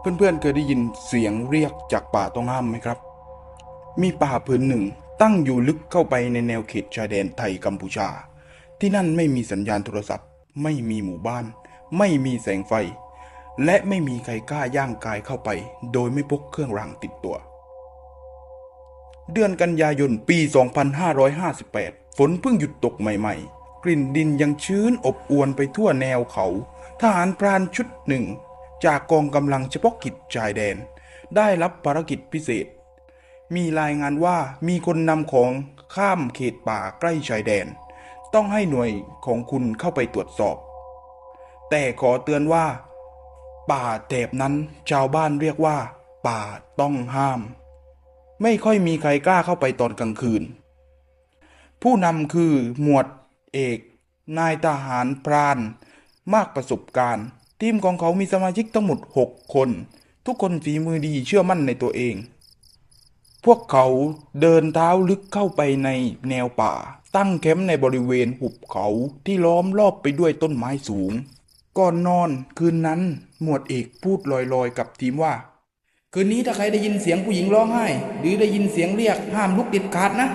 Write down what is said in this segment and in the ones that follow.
เพื่อนๆเคยได้ยินเสียงเรียกจากป่าต้องห้ามไหมครับ มีป่าผืนหนึ่งตั้งอยู่ลึกเข้าไปในแนวเขตชายแดนไทยกัมพูชา ที่นั่นไม่มีสัญญาณโทรศัพท์ ไม่มีหมู่บ้าน ไม่มีแสงไฟ และไม่มีใครกล้าย่างกายเข้าไป โดยไม่พกเครื่องรางติดตัว เดือนกันยายนปี 2558 ฝนเพิ่งหยุดตกใหม่ ๆ กลิ่นดินยังชื้นอบอวนไปทั่วแนวเขา ทหารพรานชุดหนึ่ง จากกองกำลังเฉพาะกิจชายแดน ได้รับภารกิจพิเศษ มีรายงานว่ามีคนนำของข้ามเขตป่าใกล้ชายแดน ต้องให้หน่วยของคุณเข้าไปตรวจสอบ แต่ขอเตือนว่า ป่าแถบนั้นชาวบ้านเรียกว่า ป่าต้องห้าม ไม่ค่อยมีใครกล้าเข้าไปตอนกลางคืน ผู้นำคือหมวดเอก นายทหารพราน มากประสบการณ์ ทีมของเขามีสมาชิกทั้งหมด 6 คน ทุกคนฝีมือดีเชื่อมั่นในตัวเอง พวกเขาเดินเท้าลึกเข้าไปในแนวป่า ตั้งแคมป์ในบริเวณหุบเขาที่ล้อมรอบไปด้วยต้นไม้สูง ก่อนนอนคืนนั้นหมวดเอกพูดลอยๆ กับทีมว่า คืนนี้ถ้าใครได้ยินเสียงผู้หญิงร้องไห้ หรือได้ยินเสียงเรียกห้ามลุกเด็ดขาดนะ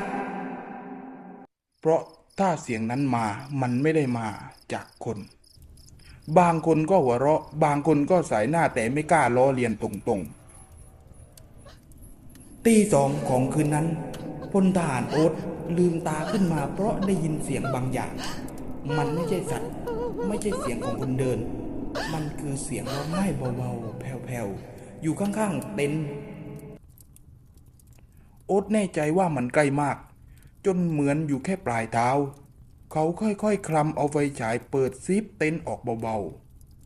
เพราะถ้าเสียงนั้นมามันไม่ได้มาจากคน บางคนก็หัวเราะ บางคนก็สายหน้าแต่ไม่กล้าล้อเลียนตรงๆ ตีสองของคืนนั้นพลทหารโอ๊ตลืมตาขึ้นมาเพราะได้ยินเสียงบางอย่าง มันไม่ใช่สัตว์ ไม่ใช่เสียงของคนเดิน มันคือเสียงร้องไห้เบาๆ แผ่วๆ อยู่ข้างๆ เต็นท์โอ๊ตแน่ใจว่ามันใกล้มาก จนเหมือนอยู่แค่ปลายเท้า เขาค่อยๆคลำเอาไฟฉายเปิดซิปเต็นท์ออกเบา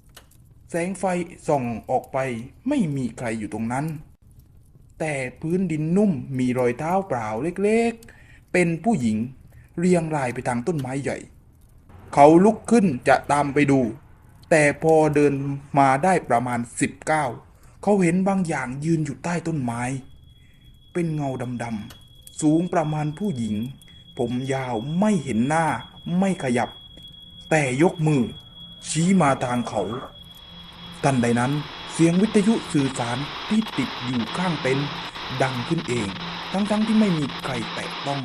ๆ แสงไฟส่องออกไปไม่มีใครอยู่ตรงนั้น แต่พื้นดินนุ่มมีรอยเท้าเปล่าเล็กๆ เป็นผู้หญิงเรียงรายไปทางต้นไม้ใหญ่ เขาลุกขึ้นจะตามไปดู แต่พอเดินมาได้ประมาณสิบเก้าเขาเห็นบางอย่างยืนอยู่ใต้ต้นไม้ เป็นเงาดำๆสูงประมาณผู้หญิง ผมยาวไม่เห็นหน้า ไม่ขยับ แต่ยกมือ ชี้มาทางเขาทันใดนั้นเสียงวิทยุสื่อสารที่ติดอยู่ข้างเต็นท์ดังขึ้นเอง ทั้งๆที่ไม่มีใครแตะต้อง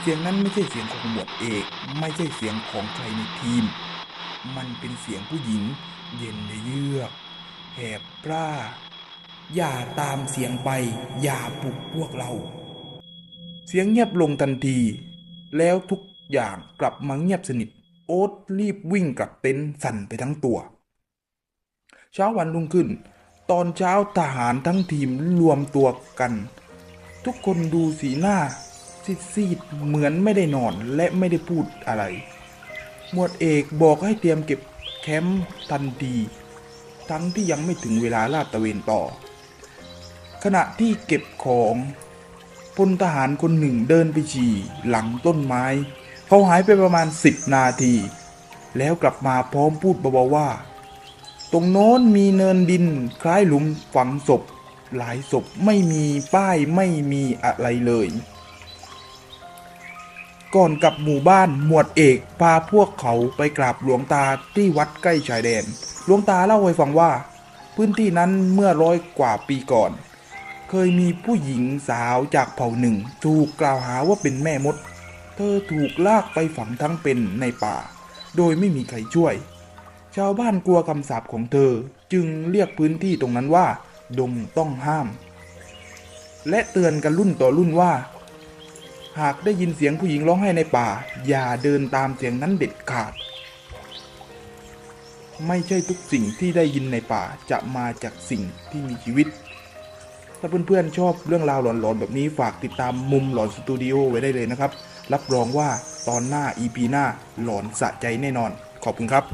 เสียงนั้นไม่ใช่เสียงของหมวดเอก ไม่ใช่เสียงของใครในทีม มันเป็นเสียงผู้หญิง เย็นเยือกแหบกล้าอย่าตามเสียงไป อย่าปลุกพวกเรา เสียงเงียบลงทันที แล้วทุก อย่างกลับมาเงียบสนิท โอ๊ตรีบวิ่งกลับเต็นท์สั่นไปทั้งตัว เช้าวันรุ่งขึ้น ตอนเช้าทหารทั้งทีมรวมตัวกัน ทุกคนดูสีหน้าซีดๆเหมือนไม่ได้นอนและไม่ได้พูดอะไร หมวดเอกบอกให้เตรียมเก็บแคมป์ทันที ทั้งที่ยังไม่ถึงเวลาลาดตะเวนต่อ ขณะที่เก็บของพลทหารคนหนึ่งเดินไปฉี่หลังต้นไม้ เขาหายไปประมาณสิบนาที แล้วกลับมาพร้อมพูดเบาๆว่า ตรงโน้นมีเนินดินคล้ายหลุมฝังศพ หลายศพไม่มีป้ายไม่มีอะไรเลย ก่อนกลับหมู่บ้านหมวดเอกพาพวกเขาไปกราบหลวงตาที่วัดใกล้ชายแดน หลวงตาเล่าให้ฟังว่า พื้นที่นั้นเมื่อร้อยกว่าปีก่อนเคยมีผู้หญิงสาวจากเผ่าหนึ่ง ถูกกล่าวหาว่าเป็นแม่มด เธอถูกลากไปฝังทั้งเป็นในป่า โดยไม่มีใครช่วย ชาวบ้านกลัวคำสาปของเธอจึงเรียกพื้นที่ตรงนั้นว่า ดงต้องห้าม และเตือนกันรุ่นต่อรุ่นว่า หากได้ยินเสียงผู้หญิงร้องไห้ในป่า อย่าเดินตามเสียงนั้นเด็ดขาด ไม่ใช่ทุกสิ่งที่ได้ยินในป่าจะมาจากสิ่งที่มีชีวิตถ้าเพื่อนๆชอบเรื่องราวหลอนๆแบบนี้ฝากติดตามมุมหลอนสตูดิโอไว้ได้เลยนะครับ รับรองว่าตอนหน้า EP หน้าหลอนสะใจแน่นอน ขอบคุณครับ